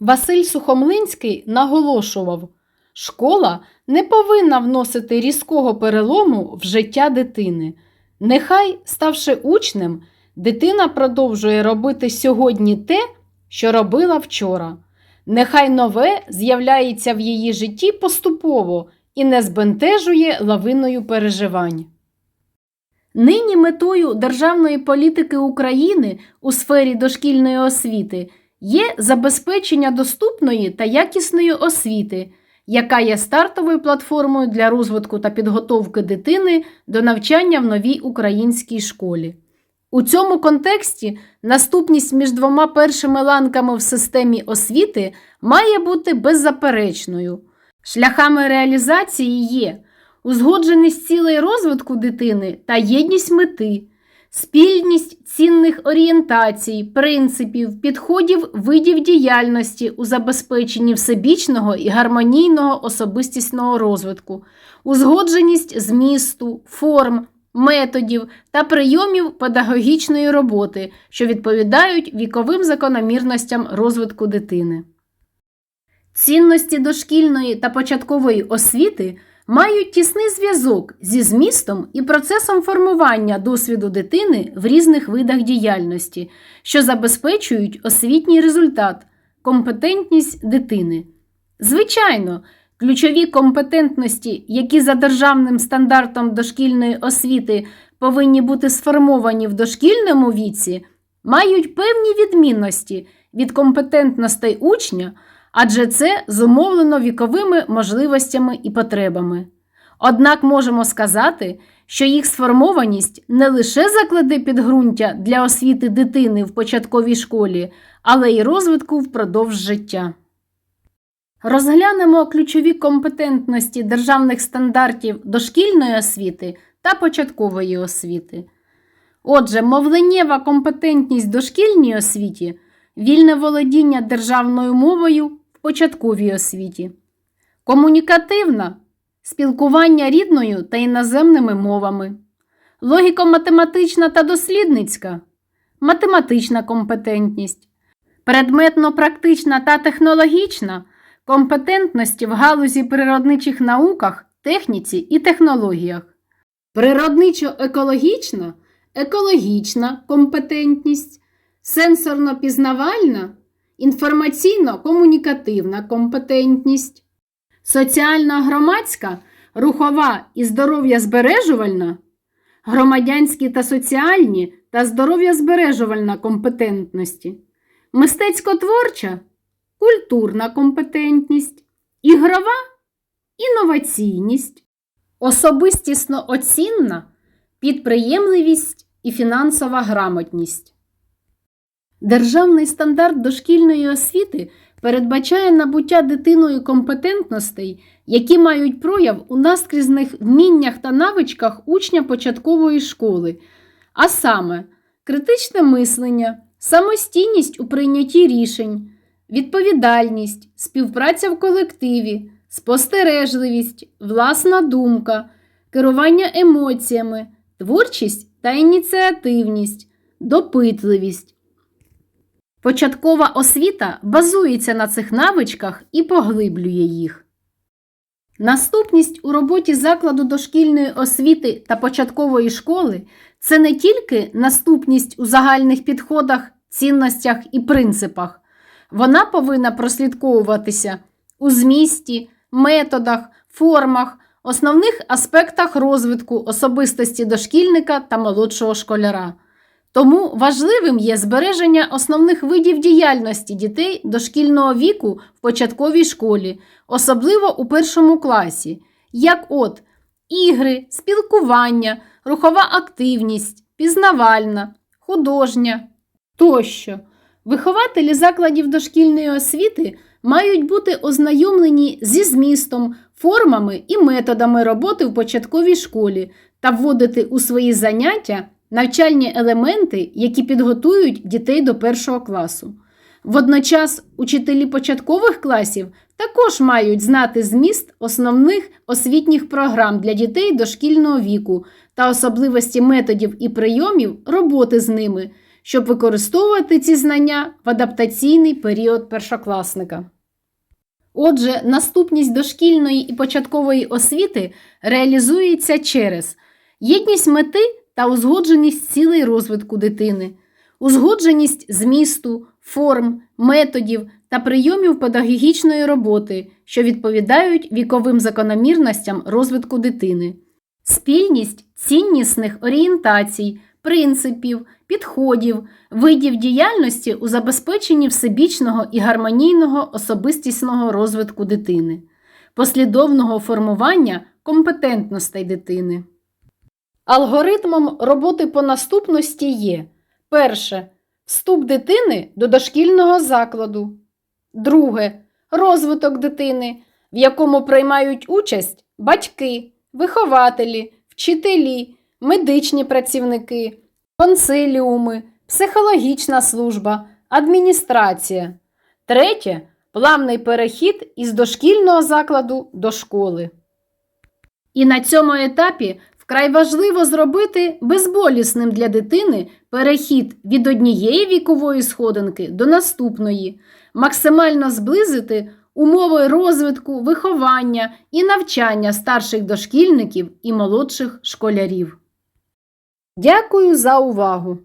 Василь Сухомлинський наголошував, школа не повинна вносити різкого перелому в життя дитини. Нехай, ставши учнем, дитина продовжує робити сьогодні те, що робила вчора. Нехай нове з'являється в її житті поступово і не збентежує лавиною переживань. Нині метою державної політики України у сфері дошкільної освіти є забезпечення доступної та якісної освіти, яка є стартовою платформою для розвитку та підготовки дитини до навчання в новій українській школі. У цьому контексті наступність між двома першими ланками в системі освіти має бути беззаперечною. Шляхами реалізації є узгодженість цілей розвитку дитини та єдність мети, спільність цінних орієнтацій, принципів, підходів видів діяльності у забезпеченні всебічного і гармонійного особистісного розвитку, узгодженість змісту, форм, методів та прийомів педагогічної роботи, що відповідають віковим закономірностям розвитку дитини. Цінності дошкільної та початкової освіти мають тісний зв'язок зі змістом і процесом формування досвіду дитини в різних видах діяльності, що забезпечують освітній результат, компетентність дитини. Звичайно, ключові компетентності, які за державним стандартом дошкільної освіти повинні бути сформовані в дошкільному віці, мають певні відмінності від компетентностей учня адже це зумовлено віковими можливостями і потребами. Однак можемо сказати, що їх сформованість не лише закладе підґрунтя для освіти дитини в початковій школі, але й розвитку впродовж життя. Розглянемо ключові компетентності державних стандартів дошкільної освіти та початкової освіти. Отже, мовленнєва компетентність дошкільній освіті вільне володіння державною мовою початковій освіті, комунікативна спілкування рідною та іноземними мовами, логіко-математична та дослідницька, математична компетентність, предметно-практична та технологічна компетентності в галузі природничих науках, техніці і технологіях, природничо-екологічна, екологічна компетентність. Сенсорно-пізнавальна, інформаційно-комунікативна компетентність, соціально-громадська, рухова і здоров'я-збережувальна, громадянські та соціальні та здоров'я-збережувальна компетентності, мистецько-творча, культурна компетентність, ігрова, інноваційність, особистісно оцінна, підприємливість і фінансова грамотність. Державний стандарт дошкільної освіти передбачає набуття дитиною компетентностей, які мають прояв у наскрізних вміннях та навичках учня початкової школи, а саме критичне мислення, самостійність у прийнятті рішень, відповідальність, співпраця в колективі, спостережливість, власна думка, керування емоціями, творчість та ініціативність, допитливість. Початкова освіта базується на цих навичках і поглиблює їх. Наступність у роботі закладу дошкільної освіти та початкової школи це не тільки наступність у загальних підходах, цінностях і принципах. Вона повинна прослідковуватися у змісті, методах, формах, основних аспектах розвитку особистості дошкільника та молодшого школяра. Тому важливим є збереження основних видів діяльності дітей дошкільного віку в початковій школі, особливо у першому класі, як от ігри, спілкування, рухова активність, пізнавальна, художня тощо. Вихователі закладів дошкільної освіти мають бути ознайомлені зі змістом, формами і методами роботи в початковій школі та вводити у свої заняття навчальні елементи, які підготують дітей до першого класу. Водночас учителі початкових класів також мають знати зміст основних освітніх програм для дітей дошкільного віку та особливості методів і прийомів роботи з ними, щоб використовувати ці знання в адаптаційний період першокласника. Отже, наступність дошкільної і початкової освіти реалізується через єдність мети та узгодженість цілей розвитку дитини, узгодженість змісту, форм, методів та прийомів педагогічної роботи, що відповідають віковим закономірностям розвитку дитини, спільність ціннісних орієнтацій, принципів, підходів, видів діяльності у забезпеченні всебічного і гармонійного особистісного розвитку дитини, послідовного формування компетентностей дитини. Алгоритмом роботи по наступності є перше вступ дитини до дошкільного закладу, друге розвиток дитини, в якому приймають участь батьки, вихователі, вчителі, медичні працівники, консиліуми, психологічна служба, адміністрація. Третє плавний перехід із дошкільного закладу до школи. І на цьому етапі вкрай важливо зробити безболісним для дитини перехід від однієї вікової сходинки до наступної, максимально зблизити умови розвитку, виховання і навчання старших дошкільників і молодших школярів. Дякую за увагу!